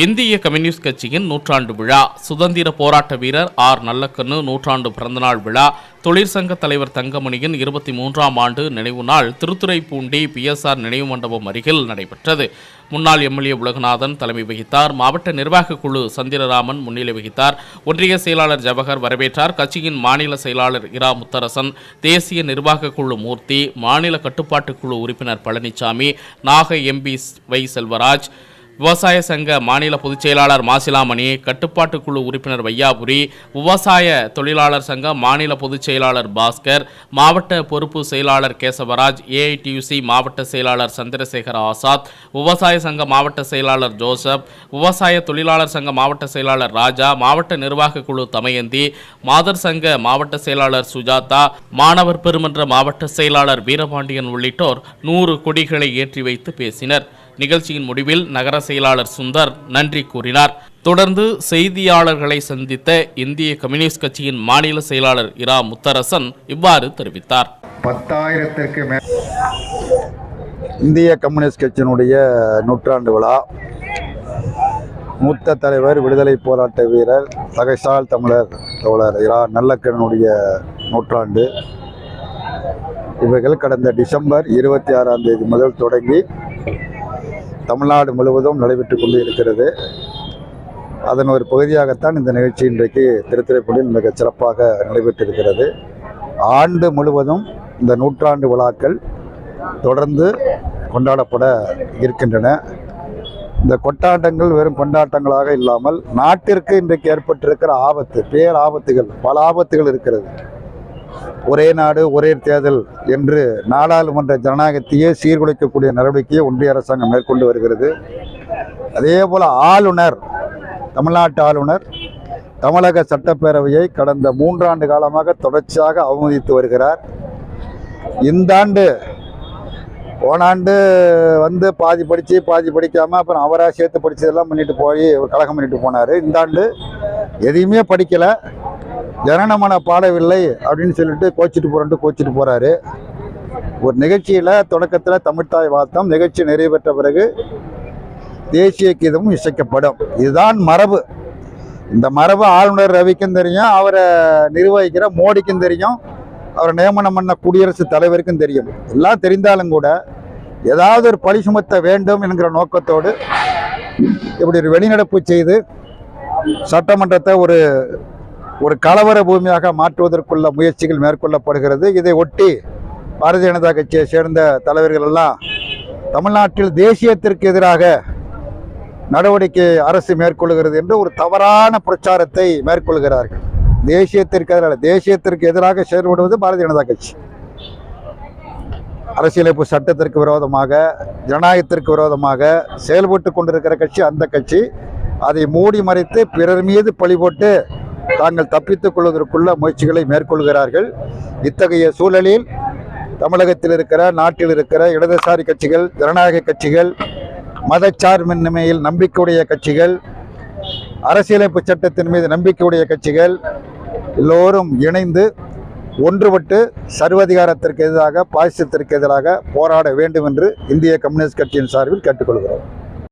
இந்திய கம்யூனிஸ்ட் கட்சியின் நூற்றாண்டு விழா சுதந்திர போராட்ட வீரர் ஆர். நல்லக்கண்ணு நூற்றாண்டு பிறந்தநாள் விழா தொழிற்சங்க தலைவர் தங்கமணியின் இருபத்தி மூன்றாம் ஆண்டு நினைவு நாள் திருத்துறைப்பூண்டி பிஎஸ்ஆர் நினைவு மண்டபம் அருகில் நடைபெற்றது. முன்னாள் எம்எல்ஏ உலகநாதன் தலைமை வகித்தார். மாவட்ட நிர்வாக குழு சந்திரராமன் முன்னிலை வகித்தார். ஒன்றிய செயலாளர் ஜவஹர் வரவேற்றார். கட்சியின் மாநில செயலாளர் இரா. முத்தரசன் தேசிய நிர்வாக குழு மூர்த்தி மாநில கட்டுப்பாட்டு குழு உறுப்பினர் பழனிசாமி நாகை எம்பி வை. செல்வராஜ் விவசாய சங்க மாநில பொதுச் செயலாளர் மாசிலாமணி கட்டுப்பாட்டு குழு உறுப்பினர் வையாபுரி விவசாய தொழிலாளர் சங்க மாநில பொதுச் செயலாளர் பாஸ்கர் மாவட்ட பொறுப்பு செயலாளர் கேசவராஜ் ஏஐடியூசி மாவட்ட செயலாளர் சந்திரசேகர் ஆசாத் விவசாய சங்க மாவட்ட செயலாளர் ஜோசப் விவசாய தொழிலாளர் சங்க மாவட்ட செயலாளர் ராஜா மாவட்ட நிர்வாக குழு தமயந்தி மாதர் சங்க மாவட்ட செயலாளர் சுஜாதா மாணவர் பெருமன்ற மாவட்ட செயலாளர் வீரபாண்டியன் உள்ளிட்டோர் நூறு கொடிகளை ஏற்றி வைத்து பேசினர். நிகழ்ச்சியின் முடிவில் நகர செயலாளர் சுந்தர் நன்றி கூறினார். தொடர்ந்து செய்தியாளர்களை சந்தித்த இந்திய கம்யூனிஸ்ட் கட்சியின் மாநில செயலாளர் இரா முத்தரசன் இவ்வாறு தெரிவித்தார். பத்தாயிரத்திற்கு மே இந்திய கம்யூனிஸ்ட் கட்சியினுடைய நூற்றாண்டு விழா மூத்த தலைவர் விடுதலை போராட்ட வீரர் தகைசால் தமிழர் தோழர் இரா நல்லக்கண்ணனுடைய நூற்றாண்டு. இவைகள் கடந்த டிசம்பர் இருபத்தி ஆறாம் தேதி முதல் தொடங்கி தமிழ்நாடு முழுவதும் நடைபெற்று கொண்டு இருக்கிறது அதன் ஒரு பகுதியாகத்தான் இந்த நிகழ்ச்சி இன்றைக்கு திருத்துறைப்பூண்டில் மிகச் சிறப்பாக நடைபெற்றிருக்கிறது. ஆண்டு முழுவதும் இந்த நூற்றாண்டு விழாக்கள் தொடர்ந்து கொண்டாடப்பட இருக்கின்றன. இந்த கொண்டாட்டங்கள் வெறும் கொண்டாட்டங்களாக இல்லாமல் நாட்டிற்கு இன்றைக்கு ஏற்பட்டிருக்கிற ஆபத்து பேர் ஆபத்துகள் பல ஆபத்துகள் இருக்கிறது. ஒரே நாடு ஒரே தேர்தல் என்று நாடாளுமன்ற ஜனநாயகத்தையே சீர்குலைக்கக்கூடிய நடவடிக்கையை ஒன்றிய அரசாங்கம் மேற்கொண்டு வருகிறது. அதே போல் ஆளுநர் தமிழ்நாட்டு ஆளுநர் தமிழக சட்டப்பேரவையை கடந்த மூன்றாண்டு காலமாக தொடர்ச்சியாக அவமதித்து வருகிறார். இந்த ஆண்டு போனாண்டு வந்து பாதி படித்து பாதி படிக்காமல் அப்புறம் அவராக சேர்த்து படித்ததெல்லாம் பண்ணிட்டு போய் ஒரு கழகம் பண்ணிட்டு போனார். இந்த ஆண்டு எதையுமே படிக்கலை. ஜனனமன பாடவில்லை அப்படின்னு சொல்லிட்டு கோச்சிட்டு போகிறன்ட்டு கோச்சிட்டு போகிறாரு ஒரு நிகழ்ச்சியில் தொடக்கத்தில் தமிழ்த்தாய் வாழ்த்தம் நிகழ்ச்சி நிறைவேற்ற பிறகு தேசிய கீதமும் இசைக்கப்படும். இதுதான் மரபு. இந்த மரபு ஆளுநர் ரவிக்கும் தெரியும் அவரை நிர்வகிக்கிற மோடிக்கும் தெரியும் அவரை நியமனம் பண்ண குடியரசுத் தலைவருக்கும் தெரியும். எல்லாம் தெரிந்தாலும் கூட ஏதாவது ஒரு பழி சுமத்த வேண்டும் என்கிற நோக்கத்தோடு இப்படி ஒரு வெளிநடப்பு செய்து சட்டமன்றத்தை ஒரு ஒரு கலவர பூமியாக மாற்றுவதற்குள்ள முயற்சிகள் மேற்கொள்ளப்படுகிறது. இதை ஒட்டி பாரதிய ஜனதா கட்சியை சேர்ந்த தலைவர்கள் எல்லாம் தமிழ்நாட்டில் தேசியத்திற்கு எதிராக நடவடிக்கை அரசு மேற்கொள்கிறது என்று ஒரு தவறான பிரச்சாரத்தை மேற்கொள்கிறார்கள். தேசியத்திற்கு எதிராக தேசியத்திற்கு எதிராக செயல்படுவது பாரதிய ஜனதா கட்சி. அரசியலமைப்பு சட்டத்திற்கு விரோதமாக ஜனநாயகத்திற்கு விரோதமாக செயல்பட்டு கொண்டிருக்கிற கட்சி அந்த கட்சி. அதை மூடி மறைத்து பிறர் மீது பழி போட்டு தாங்கள் தப்பித்துக் கொள்வதற்குள்ள முயற்சிகளை மேற்கொள்கிறார்கள். இத்தகைய சூழலில் தமிழகத்தில் இருக்கிற நாட்டில் இருக்கிற இடதுசாரி கட்சிகள் ஜனநாயக கட்சிகள் மதச்சார்பின்மையில் நம்பிக்கையுடைய கட்சிகள் அரசியலமைப்பு சட்டத்தின் மீது நம்பிக்கையுடைய கட்சிகள் எல்லோரும் இணைந்து ஒன்றுபட்டு சர்வதிகாரத்திற்கு எதிராக பாசிசத்திற்கு எதிராக போராட வேண்டும் என்று இந்திய கம்யூனிஸ்ட் கட்சியின் சார்பில் கேட்டுக்கொள்கிறோம்.